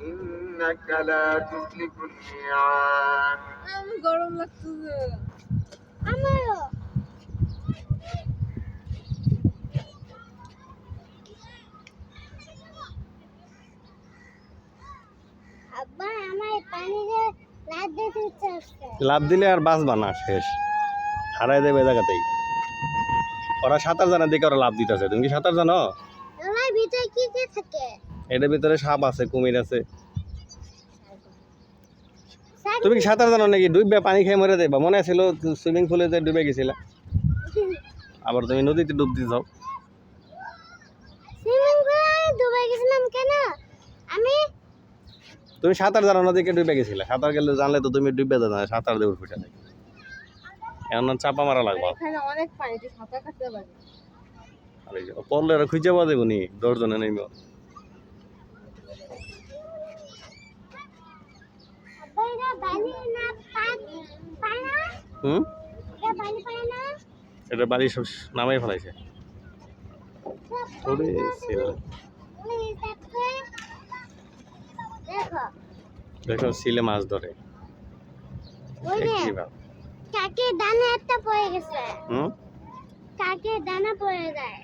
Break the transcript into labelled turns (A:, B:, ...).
A: إنك لا تخلف الميعاد
B: আমি গরম লাগতেছে
C: আমারও আব্বা আমার পানিতে লাদ দিতে ইচ্ছে আসছে
D: লাভ দিলে আর বাঁচবা না শেষ হারাই দেবে এ জায়গাতেই ওরা সাঁতার জানা দেখে ওরা লাভ দিতেছে তুমি কি সাঁতার জানো
C: আমার ভিতরে কি কি থাকে
D: এটার ভিতরে সাপ আছে কুমির আছে। তুমি কি সাঁতার জানো নাকি? ডুববে পানি খেয়ে মরে দেবা মনে ছিল সুইমিং পুলে যে ডুবে গেছিলা। আবার তুমি নদীতে ডুব দিয়ে যাও।
C: সুইমিং পুলে আমি ডুবে গেছিলাম কেন? আমি
D: তুমি সাঁতার জানো নদীকে ডুবে গেছিলা? সাঁতার গেলে জানলে তো তুমি ডুবে যাবে না সাঁতার দেউর ফুটে নাই এখন চাপা মারা লাগবে।
B: এখানে অনেক পানি সাঁতার কাটতে পারি
D: আর যে পড়লে খুঁজে পাওয়া যাবে নি? দশজনে নেই
C: আব্বা এটা বালি না পান পানা
D: হুম?
C: এটা বালি
D: সব নামাই ফেলাইছে। ওরে
C: দেখো দেখো।
D: দেখো সিলে মাছ ধরে।
C: কাকে দানা একটা পড়ে গেছে।
D: হুম?
C: কাকে দানা পড়ে যায়।